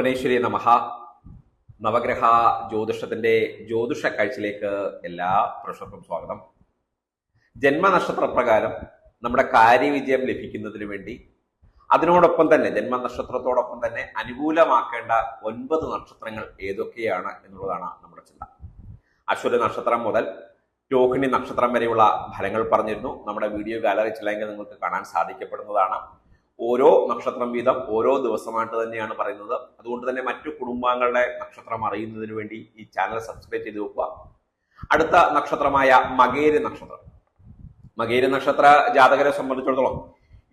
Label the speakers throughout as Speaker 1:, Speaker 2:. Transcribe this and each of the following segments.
Speaker 1: ഭുവനേശ്വരി നമഃ നവഗ്രഹ ജ്യോതിഷത്തിന്റെ ജ്യോതിഷ കാഴ്ചയിലേക്ക് എല്ലാ പ്രശ്നത്തും സ്വാഗതം. ജന്മനക്ഷത്ര പ്രകാരം നമ്മുടെ കാര്യവിജയം ലഭിക്കുന്നതിന് വേണ്ടി അതിനോടൊപ്പം തന്നെ ജന്മനക്ഷത്രത്തോടൊപ്പം തന്നെ അനുകൂലമാക്കേണ്ട ഒൻപത് നക്ഷത്രങ്ങൾ ഏതൊക്കെയാണ് എന്നുള്ളതാണ് നമ്മുടെ ചിന്ത. അശ്വര നക്ഷത്രം മുതൽ രോഹിണി നക്ഷത്രം വരെയുള്ള ഫലങ്ങൾ പറഞ്ഞിരുന്നു. നമ്മുടെ വീഡിയോ ഗാലറി ചില്ലെങ്കിൽ നിങ്ങൾക്ക് കാണാൻ സാധിക്കപ്പെടുന്നതാണ്. ഓരോ നക്ഷത്രം വീതം ഓരോ ദിവസമായിട്ട് തന്നെയാണ് പറയുന്നത്. അതുകൊണ്ട് തന്നെ മറ്റു കുടുംബാംഗങ്ങളുടെ നക്ഷത്രം അറിയുന്നതിന് വേണ്ടി ഈ ചാനൽ സബ്സ്ക്രൈബ് ചെയ്ത് വെക്കുക. അടുത്ത നക്ഷത്രമായ മകേര് നക്ഷത്രം. മകേര് നക്ഷത്ര ജാതകരെ സംബന്ധിച്ചിടത്തോളം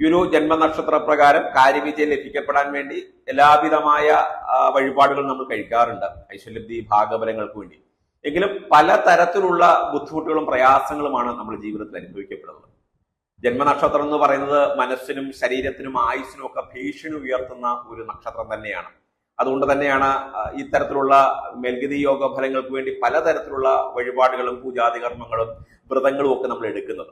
Speaker 1: ഈ ഒരു ജന്മനക്ഷത്ര പ്രകാരം കാര്യവിജയം ലഭിക്കപ്പെടാൻ വേണ്ടി എല്ലാവിധമായ വഴിപാടുകൾ നമ്മൾ കഴിക്കാറുണ്ട്. ഐശ്വര്യബ്ദി ഭാഗബലങ്ങൾക്ക് വേണ്ടി. എങ്കിലും പല തരത്തിലുള്ള ബുദ്ധിമുട്ടുകളും പ്രയാസങ്ങളുമാണ് നമ്മൾ ജീവിതത്തിൽ അനുഭവിക്കപ്പെടുന്നത്. ജന്മനക്ഷത്രം എന്ന് പറയുന്നത് മനസ്സിനും ശരീരത്തിനും ആയുസ്സിനും ഒക്കെ ഭീഷണി ഉയർത്തുന്ന ഒരു നക്ഷത്രം തന്നെയാണ്. അതുകൊണ്ട് തന്നെയാണ് ഇത്തരത്തിലുള്ള മെൽഗതി യോഗ ഫലങ്ങൾക്ക് വേണ്ടി പലതരത്തിലുള്ള വഴിപാടുകളും പൂജാതി കർമ്മങ്ങളും വ്രതങ്ങളും ഒക്കെ നമ്മൾ എടുക്കുന്നത്.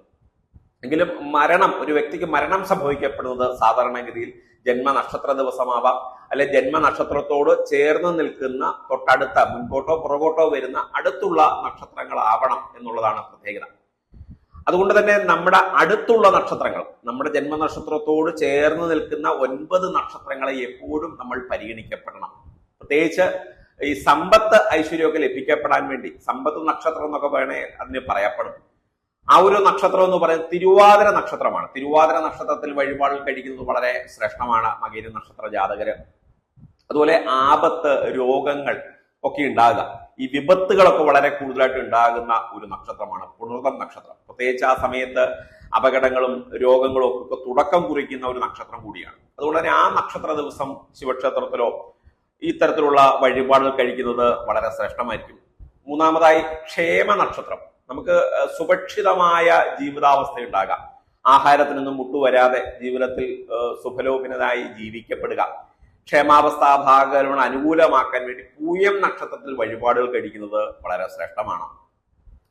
Speaker 1: എങ്കിലും മരണം ഒരു വ്യക്തിക്ക് മരണം സംഭവിക്കപ്പെടുന്നത് സാധാരണഗതിയിൽ ജന്മനക്ഷത്ര ദിവസമാവാം. അല്ലെ ജന്മനക്ഷത്രത്തോട് ചേർന്ന് നിൽക്കുന്ന തൊട്ടടുത്ത മുൻപോട്ടോ പുറകോട്ടോ വരുന്ന അടുത്തുള്ള നക്ഷത്രങ്ങളാവണം എന്നുള്ളതാണ് പ്രത്യേകത. അതുകൊണ്ട് തന്നെ നമ്മുടെ അടുത്തുള്ള നക്ഷത്രങ്ങൾ നമ്മുടെ ജന്മനക്ഷത്രത്തോട് ചേർന്ന് നിൽക്കുന്ന ഒൻപത് നക്ഷത്രങ്ങളെ എപ്പോഴും നമ്മൾ പരിഗണിക്കപ്പെടണം. പ്രത്യേകിച്ച് ഈ സമ്പത്ത് ഐശ്വര്യമൊക്കെ ലഭിക്കപ്പെടാൻ വേണ്ടി സമ്പത്ത് നക്ഷത്രം എന്നൊക്കെ വേണേ അതിന് പറയപ്പെടും. ആ ഒരു നക്ഷത്രം എന്ന് പറയുന്നത് തിരുവാതിര നക്ഷത്രമാണ്. തിരുവാതിര നക്ഷത്രത്തിൽ വഴിപാടുകൾ കഴിക്കുന്നത് വളരെ ശ്രേഷ്ഠമാണ് മകീര നക്ഷത്ര ജാതകര്. അതുപോലെ ആപത്ത് രോഗങ്ങൾ ഒക്കെ ഉണ്ടാകുക. ഈ വിപത്തുകളൊക്കെ വളരെ കൂടുതലായിട്ട് ഉണ്ടാകുന്ന ഒരു നക്ഷത്രമാണ് പുണർതം നക്ഷത്രം. പ്രത്യേകിച്ച് ആ സമയത്ത് അപകടങ്ങളും രോഗങ്ങളും ഒക്കെ തുടക്കം കുറിക്കുന്ന ഒരു നക്ഷത്രം കൂടിയാണ്. അതുകൊണ്ട് തന്നെ ആ നക്ഷത്ര ദിവസം ശിവക്ഷേത്രത്തിലോ ഇത്തരത്തിലുള്ള വഴിപാടുകൾ കഴിക്കുന്നത് വളരെ ശ്രേഷ്ഠമായിരിക്കും. മൂന്നാമതായി ക്ഷേമ നക്ഷത്രം. നമുക്ക് സുഭക്ഷിതമായ ജീവിതാവസ്ഥ ഉണ്ടാകാം. ആഹാരത്തിനൊന്നും മുട്ടുവരാതെ ജീവിതത്തിൽ ഏഹ്, ജീവിക്കപ്പെടുക. ക്ഷേമാവസ്ഥാ ഭാഗങ്ങൾ അനുകൂലമാക്കാൻ വേണ്ടി പൂയം നക്ഷത്രത്തിൽ വഴിപാടുകൾ കഴിക്കുന്നത് വളരെ ശ്രേഷ്ഠമാണ്.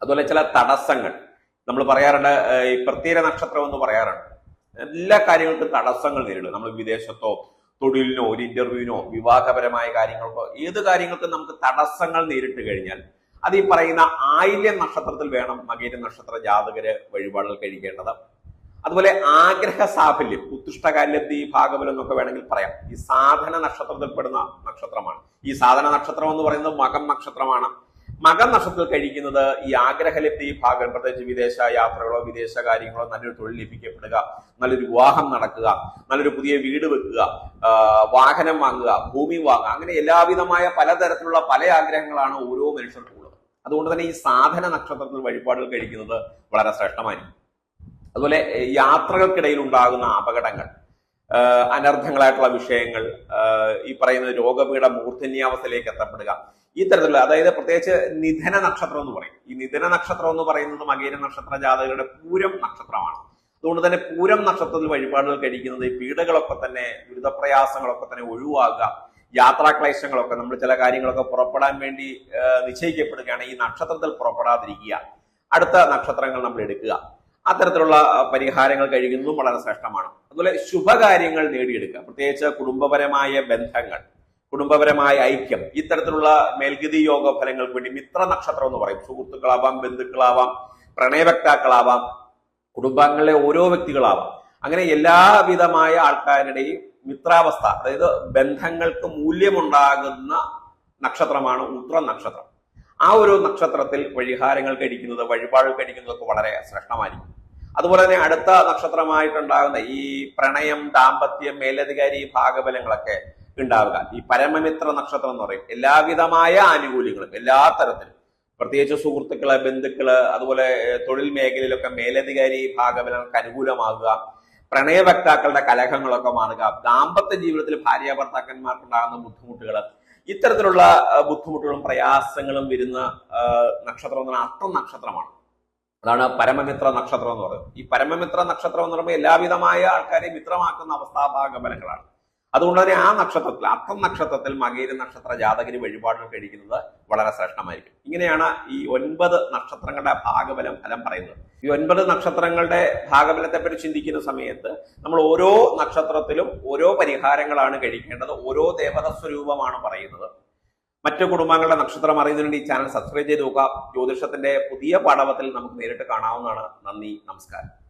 Speaker 1: അതുപോലെ ചില തടസ്സങ്ങൾ. നമ്മൾ പറയാറുണ്ട് ഈ പ്രത്യേക നക്ഷത്രം എന്ന് പറയാറുണ്ട്. എല്ലാ കാര്യങ്ങൾക്കും തടസ്സങ്ങൾ നേരിടും. നമ്മൾ വിദേശത്തോ തൊഴിലിനോ ഒരു ഇന്റർവ്യൂവിനോ വിവാഹപരമായ കാര്യങ്ങൾക്കോ ഏത് കാര്യങ്ങൾക്കും നമുക്ക് തടസ്സങ്ങൾ നേരിട്ട് കഴിഞ്ഞാൽ അത് ഈ പറയുന്ന ആയില്യം നക്ഷത്രത്തിൽ വേണം മകേര നക്ഷത്ര ജാതകര് വഴിപാടുകൾ കഴിക്കേണ്ടത്. അതുപോലെ ആഗ്രഹ സാഫല്യം ഉത്കൃഷ്ടകാര്യത്തി ഭാഗവലം എന്നൊക്കെ വേണമെങ്കിൽ പറയാം. ഈ സാധന നക്ഷത്രത്തിൽപ്പെടുന്ന നക്ഷത്രമാണ്. ഈ സാധന നക്ഷത്രം എന്ന് പറയുന്നത് മകം നക്ഷത്രമാണ്. മകം നക്ഷത്രത്തിൽ കഴിക്കുന്നത് ഈ ആഗ്രഹലിപ്തി ഭാഗം പ്രത്യേകിച്ച് വിദേശ യാത്രകളോ വിദേശ കാര്യങ്ങളോ നല്ലൊരു തൊഴിൽ ലഭിക്കപ്പെടുക നല്ലൊരു വിവാഹം നടക്കുക നല്ലൊരു പുതിയ വീട് വെക്കുക വാഹനം വാങ്ങുക ഭൂമി വാങ്ങുക അങ്ങനെ എല്ലാവിധമായ പലതരത്തിലുള്ള പല ആഗ്രഹങ്ങളാണ് ഓരോ മനുഷ്യർക്കും ഉള്ളത്. അതുകൊണ്ട് തന്നെ ഈ സാധന നക്ഷത്രത്തിൽ വഴിപാടുകൾ കഴിക്കുന്നത് വളരെ ശ്രേഷ്ഠമായിരിക്കും. അതുപോലെ യാത്രകൾക്കിടയിൽ ഉണ്ടാകുന്ന അപകടങ്ങൾ അനർത്ഥങ്ങളായിട്ടുള്ള വിഷയങ്ങൾ ഈ പറയുന്ന രോഗപീഠ മൂർധന്യാവസ്ഥയിലേക്ക് എത്തപ്പെടുക ഈ തരത്തിലുള്ള അതായത് പ്രത്യേകിച്ച് നിധന നക്ഷത്രം എന്ന് പറയും. ഈ നിധന നക്ഷത്രം എന്ന് പറയുന്നത് മകേര നക്ഷത്ര ജാതകരുടെ പൂരം നക്ഷത്രമാണ്. അതുകൊണ്ട് തന്നെ പൂരം നക്ഷത്രത്തിൽ വഴിപാടുകൾ കഴിക്കുന്നത് പീഡകളൊക്കെ തന്നെ ദുരിതപ്രയാസങ്ങളൊക്കെ തന്നെ ഒഴിവാക്കുക യാത്രാക്ലേശങ്ങളൊക്കെ നമ്മൾ ചില കാര്യങ്ങളൊക്കെ പുറപ്പെടാൻ വേണ്ടി നിശ്ചയിക്കപ്പെടുകയാണ് ഈ നക്ഷത്രത്തിൽ പുറപ്പെടാതിരിക്കുക. അടുത്ത നക്ഷത്രങ്ങൾ നമ്മൾ എടുക്കുക. അത്തരത്തിലുള്ള പരിഹാരങ്ങൾ കഴിയുന്നതും വളരെ ശ്രേഷ്ഠമാണ്. അതുപോലെ ശുഭകാര്യങ്ങൾ നേടിയെടുക്കുക. പ്രത്യേകിച്ച് കുടുംബപരമായ ബന്ധങ്ങൾ. കുടുംബപരമായ ഐക്യം. ഇത്തരത്തിലുള്ള മേൽഗതി യോഗ ഫലങ്ങൾക്ക് വേണ്ടി മിത്ര നക്ഷത്രം എന്ന് പറയും. സുഹൃത്തുക്കളാവാം ബന്ധുക്കളാവാം പ്രണയവക്താക്കളാവാം കുടുംബാംഗങ്ങളിലെ ഓരോ വ്യക്തികളാവാം. അങ്ങനെ എല്ലാവിധമായ ആൾക്കാരുടെയും മിത്രാവസ്ഥ അതായത് ബന്ധങ്ങൾക്ക് മൂല്യമുണ്ടാകുന്ന നക്ഷത്രമാണ് ഉത്ര നക്ഷത്രം. ആ ഒരു നക്ഷത്രത്തിൽ വഴിഹാരങ്ങൾ കഴിക്കുന്നത് വഴിപാടുകൾ കഴിക്കുന്നതൊക്കെ വളരെ ശ്രേഷ്ഠമായിരിക്കും. അതുപോലെ തന്നെ അടുത്ത നക്ഷത്രമായിട്ടുണ്ടാകുന്ന ഈ പ്രണയം ദാമ്പത്യം മേലധികാരി ഭാഗബലങ്ങളൊക്കെ ഉണ്ടാവുക. ഈ പരമമിത്ര നക്ഷത്രം എന്ന് പറയും. എല്ലാവിധമായ ആനുകൂല്യങ്ങളും എല്ലാ തരത്തിലും. പ്രത്യേകിച്ച് സുഹൃത്തുക്കൾ ബന്ധുക്കൾ അതുപോലെ തൊഴിൽ മേഖലയിലൊക്കെ മേലധികാരി ഭാഗബലങ്ങൾക്ക് അനുകൂലമാകുക പ്രണയവക്താക്കളുടെ കലഹങ്ങളൊക്കെ മാറുക. ദാമ്പത്യ ജീവിതത്തിൽ ഭാര്യ ഭർത്താക്കന്മാർക്കുണ്ടാകുന്ന ബുദ്ധിമുട്ടുകൾ ഇത്തരത്തിലുള്ള ബുദ്ധിമുട്ടുകളും പ്രയാസങ്ങളും വരുന്ന നക്ഷത്രം എന്ന് പറഞ്ഞാൽ അത്ര നക്ഷത്രമാണ്. അതാണ് പരമമിത്ര നക്ഷത്രം എന്ന് പറയുന്നത്. ഈ പരമമിത്ര നക്ഷത്രം എന്ന് പറയുമ്പോൾ എല്ലാവിധമായ ആൾക്കാരെ മിത്രമാക്കുന്ന അവസ്ഥാഭാഗബലങ്ങളാണ് അതുകൊണ്ട് തന്നെ ആ നക്ഷത്രത്തിൽ അത്തം നക്ഷത്രത്തിൽ മകേര നക്ഷത്ര ജാതകന് വഴിപാടുകൾ കഴിക്കുന്നത് വളരെ ശ്രേഷ്ഠമായിരിക്കും. ഇങ്ങനെയാണ് ഈ ഒൻപത് നക്ഷത്രങ്ങളുടെ ഭാഗബലം ഫലം പറയുന്നത്. ഈ ഒൻപത് നക്ഷത്രങ്ങളുടെ ഭാഗബലത്തെ പറ്റി ചിന്തിക്കുന്ന സമയത്ത് നമ്മൾ ഓരോ നക്ഷത്രത്തിലും ഓരോ പരിഹാരങ്ങളാണ് കഴിക്കേണ്ടത്. ഓരോ ദേവത സ്വരൂപമാണ് പറയുന്നത്. മറ്റു കുടുംബങ്ങളുടെ നക്ഷത്രം അറിയുന്നതിന് ഈ ചാനൽ സബ്സ്ക്രൈബ് ചെയ്ത് നോക്കുക. ജ്യോതിഷത്തിന്റെ പുതിയ പാഠവത്തിൽ നമുക്ക് നേരിട്ട് കാണാവുന്നതാണ്. നന്ദി നമസ്കാരം.